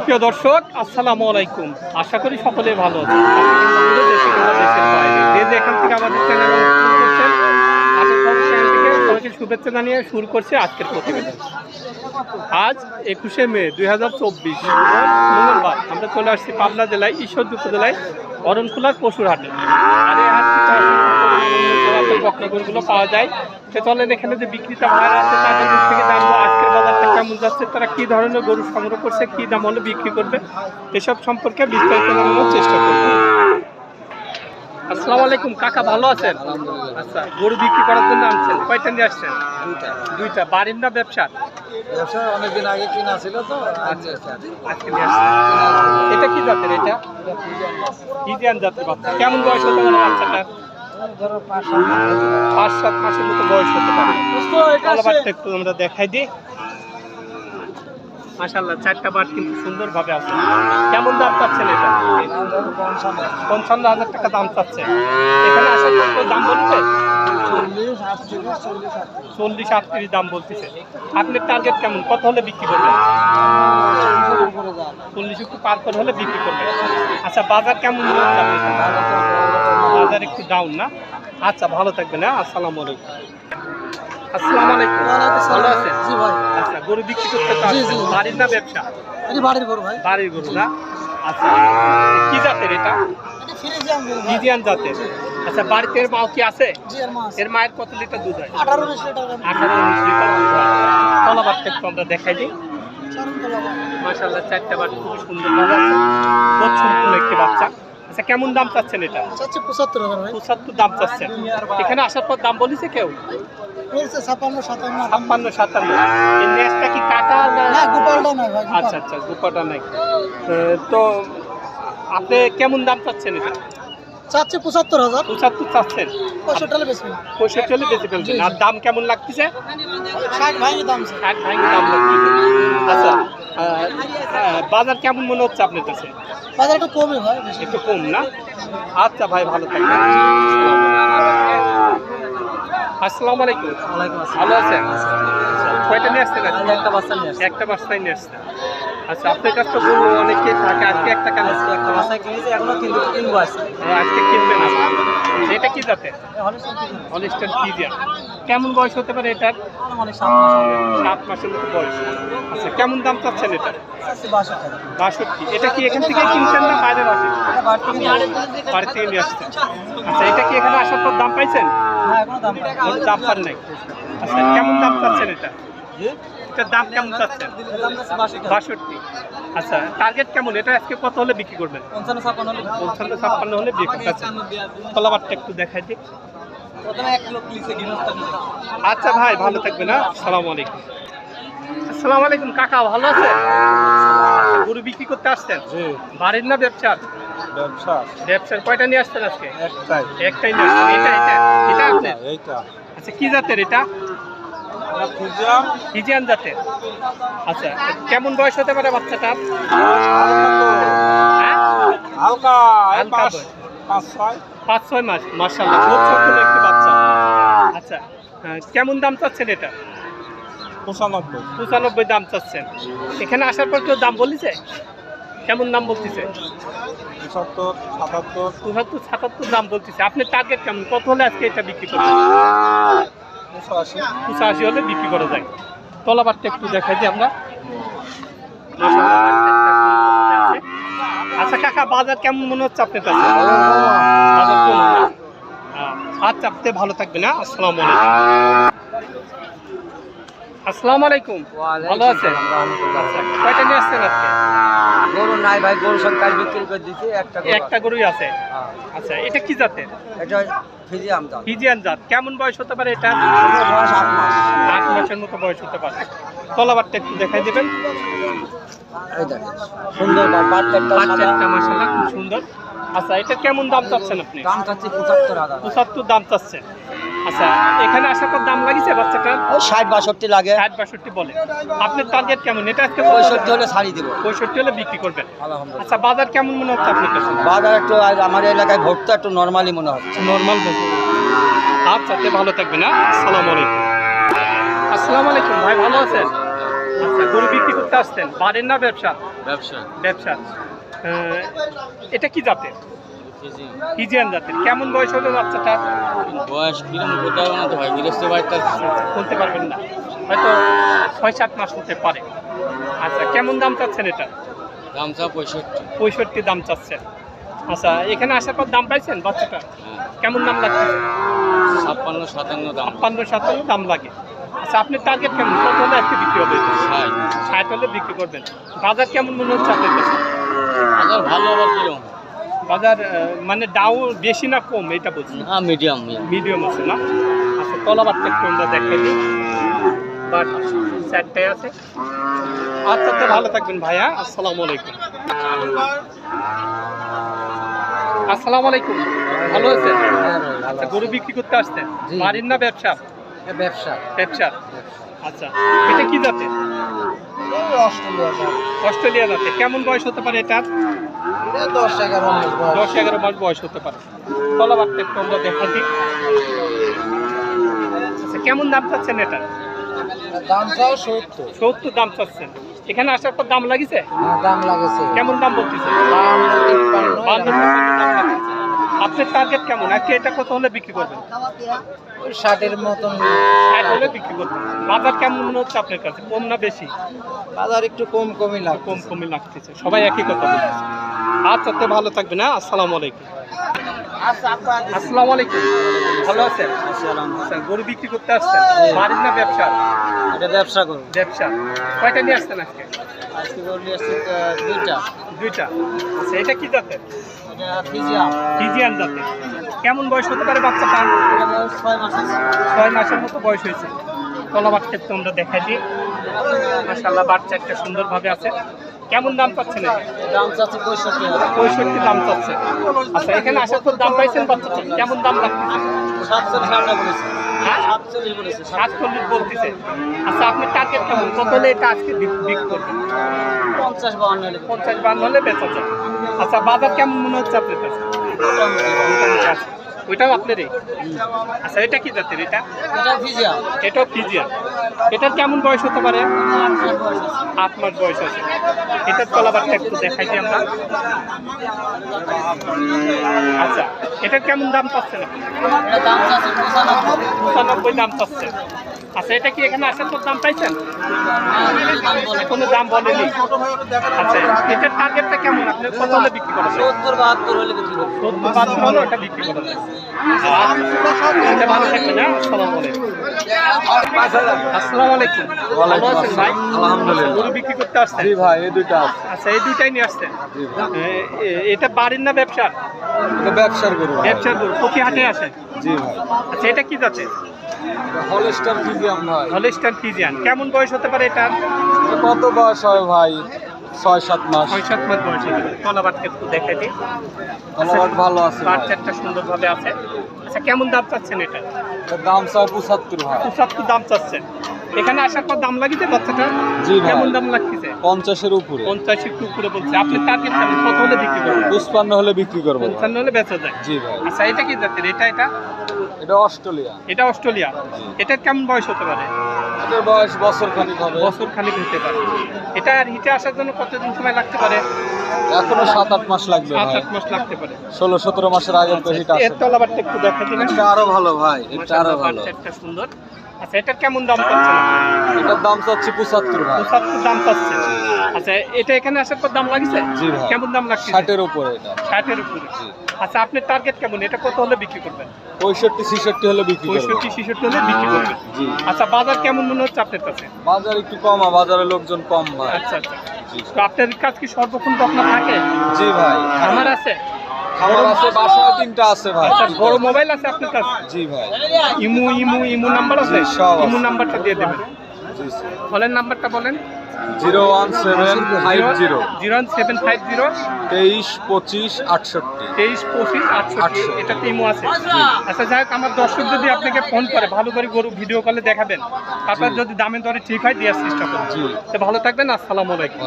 সুপ্রিয় দর্শক, আসসালামু আলাইকুম। আশা করি সকলে ভালো শুভেচ্ছা জানিয়ে শুরু করছে আজকের প্রতিবেদন। আজ একুশে মে, দুই হাজার চব্বিশ, মঙ্গলবার। আমরা চলে আসছি পাবনা জেলায়, ঈশ্বরদী উপজেলায় অরণখোলার পশুর হাটে আর পাওয়া যায়। সে চলেন এখানে যে থেকে জানব আজকের বাজারটা কেমন যাচ্ছে তারা কি ধরনের গরু সংগ্রহ করছে কি দাম হলে বিক্রি করবে এসব সম্পর্কে বিস্তারিত জানানোর চেষ্টা করব। আসসালামু আলাইকুম কাকা ভালো আছেন? আচ্ছা গরু বিক্রি করার জন্য আনছেন কয়টা নিয়ে আসছেন? দুইটা। বাড়ির না ব্যবসার ব্যবসা অনেকদিন আগে কিনা ছিল তো আচ্ছা আজকে নিয়ে আসছেন। এটা কি জাতের এটা? ইন্ডিয়ান জাতের বাচ্চা। কেমন বয়স হতে পারে বাচ্চাটা? পাঁচ সাত মাসের মতো বয়স হতে পারে। একটু আমরা দেখাই দিই। মাশাল্লাহ চারটা বার কিন্তু সুন্দরভাবে আছে। কেমন দাম চাচ্ছেন এটা? পঞ্চান্ন হাজার টাকা দাম চাচ্ছে। এখানে আসার পর দাম বলছে? চল্লিশ আটত্রিশ দাম বলতেছে। আপনার টার্গেট কেমন? কত হলে বিক্রি করবেন? চল্লিশ একটু পার করে হলে বিক্রি করবেন। আচ্ছা বাজার কেমন মনে? বাজার একটু ডাউন না? আচ্ছা ভালো থাকবেন হ্যাঁ? আসসালামু আলাইকুম। আসসালামু আলাইকুম। ভালো আছেন? জি ভাই। আচ্ছা গরু বিক্রি করতে তো জি, আসছেন। বাড়ির না ব্যবসা? এটি বাড়ির গরু ভাই। বাড়ির গরু না? আচ্ছা কি জাতের এটা? এটি ফ্রিজিয়ান গরু ভাই। ইন্ডিয়ান জাতের। আচ্ছা বাড়িতে এর মাও কি আছে? জি এর মায়ের কত লিটার দুধ হয়? আঠারো উনিশ লিটার। আঠারো উনিশ লিটার দুধ হয়। কলাবারটা একটু আমরা দেখাই দিই। চারণ কলা ভাই মাশাল্লাহ চারটা বার খুব সুন্দর ভাবে আছে। খুব সম্পূর্ণ একটি বাচ্চা। আচ্ছা কেমন দাম চাচ্ছেন এটা? চাচ্ছে পঁচাত্তর হাজার ভাই। পঁচাত্তর দাম চাচ্ছেন। এখানে আসার পর দাম বলেছে কেউ? বলছে ছাপ্পান্ন সাতান্ন। ছাপ্পান্ন সাতান্ন। এই কি কাটা না গোপালটা ভাই আচ্ছা আচ্ছা গুপাটা নাই। তো আপনি কেমন দাম চাচ্ছেন এটা? চাচ্ছে পঁচাত্তর হাজার। পঁচাত্তর চাচ্ছেন? পঁয়ষট্টি হলে বেশি। পঁয়ষট্টি হলে বেশি ফেলছেন। আর দাম কেমন লাগতেছে? ষাট ভাঙি দাম। ষাট ভাঙি দাম লাগতেছে। আচ্ছা বাজার কেমন মনে হচ্ছে আপনার কাছে? বাজার একটু কমই হয় একটু কম না? আচ্ছা ভাই ভালো থাকবেন। আসসালামু আলাইকুম। ভালো আছেন? কয়টা নিয়ে আসছেন একটা বাচ্চা নিয়ে আসছে। একটা বাস্তায় নিয়ে আসছেন। আচ্ছা আপনার কাছে তো অনেকে থাকে আজকে একটা কেন? আজকে একটা বাচ্চা কিনেছি এখনও কিন্তু কিনবো আজকে আজকে কিনবেন এটা কি জাতে হলিস্টার ফিজিয়ান। কেমন বয়স হতে পারে এটার? সাত মাস মাসের মতো বয়স। আচ্ছা কেমন দাম চাচ্ছেন এটা? বাষট্টি। এটা কি এখান থেকে কিনছেন না বাইরের আসে এটা বাড়তি নিয়ে বাড়ি থেকে নিয়ে আসছেন। আচ্ছা এটা কি এখানে আসার পর দাম পাইছেন? দাম পান নাই। আচ্ছা কেমন দাম চাচ্ছেন এটা? এটার দাম কেমন চাচ্ছেন? যাচ্ছে বাষট্টি। আচ্ছা টার্গেট কেমন? এটা আজকে কত হলে বিক্রি করবেন? পঞ্চান্ন ছাপ্পান্ন হলে পঞ্চান্ন ছাপ্পান্ন হলে বিক্রি আছে কলাবারটা একটু দেখাই দিই। আচ্ছা ভাই ভালো থাকবেন না সালাম আলাইকুম। আসসালামু আলাইকুম কাকা ভালো আছেন? আচ্ছা, গরু বিক্রি করতে আসছেন? বাড়ির না ব্যবসার? ব্যবসা ব্যবসার কয়টা নিয়ে আসছেন আজকে? একটাই। একটাই নিয়ে আসছেন। এটা? এটা এটা আচ্ছা কি জাতের এটা? ফিজিয়াম হিজিয়ান জাতের। আচ্ছা কেমন বয়স হতে পারে বাচ্চাটার? হালকা এই পাঁচ- ছয়। মাস মার্শাল্লাহ খুব ছোট্ট একটি বাচ্চা। আচ্ছা হ্যাঁ, কেমন দাম চাচ্ছেন এটা? পঁচানব্বই। পঁচানব্বই দাম চাচ্ছেন। এখানে আসার পর কেউ দাম বলিছে কেমন দাম বলতেছে পঁচাত্তর সাতাত্তর। পঁচাত্তর সাতাত্তর দাম বলতেছে আপনার টার্গেট কেমন? কত হলে আজকে এটা বিক্রি করবেন? পঁচাশি পঁচাশি হলে বিক্রি করা যায়। তলাবারটা একটু দেখাই দিই আমরা। আচ্ছা কাকা বাজার কেমন মনে হচ্ছে আপনার কাছে? বাজার কম? আহ, আচ্ছা ভালো থাকবে না আসসালামু আলাইকুম। আসসালামু আলাইকুম। ভালো আছেন? কয়টা নিয়ে আসছেন আজকে? গরু নাই ভাই গরু সব কাজ বিক্রি করে একটা একটা গরুই আছে? হ্যাঁ। আচ্ছা এটা কি জাতের? এটা ফিজিয়ান জাত। কেমন বয়স হতে পারে এটা? বয়স আট মাস। আট মাসের মতো বয়স হতে পারে। তলাবারটা একটু দেখাই দেবেন। সুন্দর বাচ্চাটা বাচ্চাটা মাসাল্লাহ খুব সুন্দর। আচ্ছা এটা কেমন দাম চাচ্ছেন আপনি? দাম চাচ্ছি পঁচাত্তর হাজার। পঁচাত্তর দাম চাচ্ছেন। আচ্ছা এখানে আসার পর দাম লাগিছে বাচ্চাটার? ওই ষাট বাষট্টি লাগে। ষাট বাষট্টি বলে। আপনার টার্গেট কেমন? এটা আজকে পঁয়ষট্টি হলে শাড়ি দিব। পঁয়ষট্টি হলে বিক্রি করবেন। আলহামদুলিল্লাহ। আচ্ছা বাজার কেমন মনে হচ্ছে আপনার কাছে? বাজার একটু আমার এলাকায় ভোটটা একটু নর্মালি মনে হচ্ছে। নর্মাল আচ্ছা তে ভালো থাকবেন হ্যাঁ? আসসালামু আলাইকুম। আসসালামু আলাইকুম ভাই ভালো আছেন? আচ্ছা গরু বিক্রি করতে আসছেন। বাড়ির না ব্যবসা? ব্যবসা। ব্যবসা। এটা কি জাতের? ফিজিয়ান জাতের। কেমন বয়স হলো বয়স কিরম কোথাও না তো ভাই গৃহস্থ বাড়ি তার বলতে পারবেন না। হয়তো ছয় সাত মাস হতে পারে। আচ্ছা কেমন দাম চাচ্ছেন এটা? দাম চা পঁয়ষট্টি। পঁয়ষট্টি দাম চাচ্ছেন। আচ্ছা এখানে আসার পর দাম পাইছেন বাচ্চাটা? হ্যাঁ। কেমন দাম লাগছে? ছাপ্পান্ন সাতান্ন দাম। ছাপ্পান্ন সাতান্ন দাম লাগে। আচ্ছা আপনার টার্গেট কেমন? কত হলে আজকে বিক্রি হবে? ষাট। ষাট হলে বিক্রি করবেন। বাজার কেমন মনে হচ্ছে আপনার কাছে হাজার ভালো আবার কিরম বাজার মানে ডাউ বেশি না কম এটা বলছি। হ্যাঁ মিডিয়াম মিডিয়াম আছে না? আচ্ছা তলাবারটা একটু আমরা দেখাই দিই। বাট চারটায় আছে। আচ্ছা তো ভালো থাকবেন ভাইয়া। আসসালামু আলাইকুম। আসসালামু আলাইকুম। ভালো আছেন? আচ্ছা গরু বিক্রি করতে আসছেন। বাড়ির না ব্যবসা? ব্যবসা। ব্যবসা। আচ্ছা এটা কি জাতে অস্ট্রেলিয়া জাতে কেমন বয়স হতে পারে এটা দশ এগারো মাস দশ এগারো মাস বয়স হতে পারে। তলাবারটা একটু আমরা দেখা দিই আচ্ছা কেমন দাম চাচ্ছেন এটা দাম চাও সত্তর। সত্তর দাম চাচ্ছেন। এখানে আসার পর দাম লাগিছে? দাম লাগেছে। কেমন দাম বলতেছে? বান্ন। আপনার টার্গেট কেমন? আজকে এটা কত হলে বিক্রি করবেন? ওই ষাটের মতন। ষাট হলে বিক্রি করবেন। বাজার কেমন মনে হচ্ছে আপনার কাছে? কম না বেশি? বাজার একটু কম কমই লাগে কম কমই লাগতেছে। সবাই একই কথা বলছে আচ্ছা তো ভালো থাকবে না আসসালামু আলাইকুম। আসসালামু আলাইকুম। ভালো আছেন? আচ্ছা, গরু বিক্রি করতে আসছেন। বাড়ির না ব্যবসা? এটা ব্যবসা করুন ব্যবসা। কয়টা নিয়ে আসছেন আজকে? আজকে বললি আসছে দুইটা। দুইটা। আচ্ছা এটা কি জাতের? ফিজিয়ান। জাতের। কেমন বয়স হতে পারে বাচ্চা বয়স ছয় মাস ছয় মাসের মতো বয়স হয়েছে। তলাবার ক্ষেত্রে আমরা দেখাই দিই। মাসাল্লাহ বাচ্চা একটা সুন্দরভাবে আছে। কেমন দাম পাচ্ছেন? দাম চাচ্ছে পঁয়ষট্টি পঁয়ষট্টি দাম চাচ্ছে। আচ্ছা এখানে আসার পর দাম পাইছেন বাচ্চাটা কেমন দাম সাতচল্লিশ বলেছে। হ্যাঁ? সাতচল্লিশ বলতেছে। আচ্ছা আপনি টার্গেট কেমন? কত হলে এটা আজকে বিক- বিক্রি করবেন? পঞ্চাশ হলে। পঞ্চাশ বান্ন হলে বেচা যায়। আচ্ছা বাজার কেমন মনে হচ্ছে আপনার কাছে? মোটামুটি আছে। ওইটাও আপনারই? আচ্ছা এটা কি জাতের এটা? এটা এটাও ফিজিয়ান। এটার কেমন বয়স হতে পারে? আট মাস বয়স আছে। এটার তলাবারটা একটু দেখাই দিই আমরা। আচ্ছা এটার কেমন দাম পাচ্ছেন পঁচানব্বই দাম পাচ্ছে আচ্ছা এটা কি এখানে আসার পর দাম পাইছেন? কোনো দাম বলেনি। আচ্ছা এটার টার্গেটটা কেমন? আপনি কত হলে বিক্রি করবেন সত্তর বাহাত্তর হলে বিক্রি করব সত্তর বাহাত্তর হলে ওটা বিক্রি করবেন এটা ভালো থাকবে না আসসালামু আলাইকুম। আসসালামু আলাইকুম। ভালো আছেন ভাই? আলহামদুলিল্লাহ। গরু বিক্রি করতে আসছেন? জি ভাই এই দুইটা আছে। আচ্ছা এই দুইটাই নিয়ে আসছেন? এটা বাড়ির না ব্যবসার এটা ব্যবসার গরু ভাই। ব্যবসার গরু প্রতি হাটে আসে জি ভাই। আচ্ছা এটা কি যাচ্ছে হলস্টার ফিজিয়াম ভাই। Holstein Friesian. কেমন বয়স হতে পারে এটা কত বয়স হয় ভাই? ছয় সাত মাস। ছয় সাত মাস বয়স পারে। একটু দিই। ধন্যবাদ ভালো আছে বাচ্চাটা সুন্দরভাবে আছে। আচ্ছা কেমন দাম চাচ্ছেন এটা? দাম চাই পঁচাত্তর ভাই। পঁচাত্তর দাম চাচ্ছেন। এখানে আসার পর দাম লাগিতে বাচ্চাটা জি কেমন দাম লাগতেছে? পঞ্চাশের উপরে। পঞ্চাশ একটু উপরে বলছে। আপনি টার্গেট কত হলে বিক্রি করবেন। পুষ্পান্ন হলে বিক্রি করব। পঞ্চান্ন হলে বেচা যায়। জি ভাই। আচ্ছা এটা কি জাতের? এটা এটা? এটা অস্ট্রেলিয়া। এটা অস্ট্রেলিয়া। এটার কেমন বয়স হতে পারে? এটার বয়স বছর খানিক হবে। বছর খানিক হতে পারে। এটা হিটে আসার জন্য কতদিন সময় লাগতে পারে? এখনও সাত আট মাস লাগবে সাত আট মাস লাগতে পারে। ষোলো সতেরো মাসের তো হিট আসে এর তলাবারটা একটু দেখা দিবেন এটা আরও ভালো ভাই এটা আরও ভালো। সুন্দর। আচ্ছা এটার কেমন দাম পাচ্ছেন এটার দাম চাচ্ছি পঁচাত্তর ভাই। পঁচাত্তর দাম পাচ্ছে আচ্ছা এটা এখানে আসার পর দাম লাগিছে? জি ভাই। কেমন দাম লাগছে ষাটের উপরে এটা। ষাটের উপরে। আচ্ছা আপনার টার্গেট কেমন? এটা কত হলে বিক্রি করবেন? পঁয়ষট্টি ছেষট্টি হলে বিক্রি করব। পঁয়ষট্টি ছেষট্টি হলে বিক্রি করবেন। আচ্ছা বাজার কেমন মনে হচ্ছে আপনার কাছে? বাজার একটু কম বাজারে লোকজন কম ভাই। আচ্ছা আচ্ছা। তো আপনার কাজ কি সর্বক্ষণ বকনা থাকে? জি ভাই। আমার আছে? খামার আছে বাসা তিনটা আছে ভাই। আচ্ছা বড় মোবাইল আছে আপনার কাছে? জি ভাই। ইমু ইমু ইমু নাম্বার আছে? ইমু নাম্বারটা দিয়ে দেবেন। বলেন নাম্বারটা বলেন। Zero one seven five zero. Zero seven five zero. তেইশ পঁচিশ আটষট্টি। তেইশ পঁচিশ আটষট্টি। এটা আছে। আচ্ছা যাই হোক আমার দর্শক যদি আপনাকে ফোন করে ভালো করে গরু ভিডিও কলে দেখাবেন আপনার যদি দামে দরে ঠিক হয় দেওয়ার চেষ্টা করবেন। তো ভালো থাকবেন আসসালামু আলাইকুম।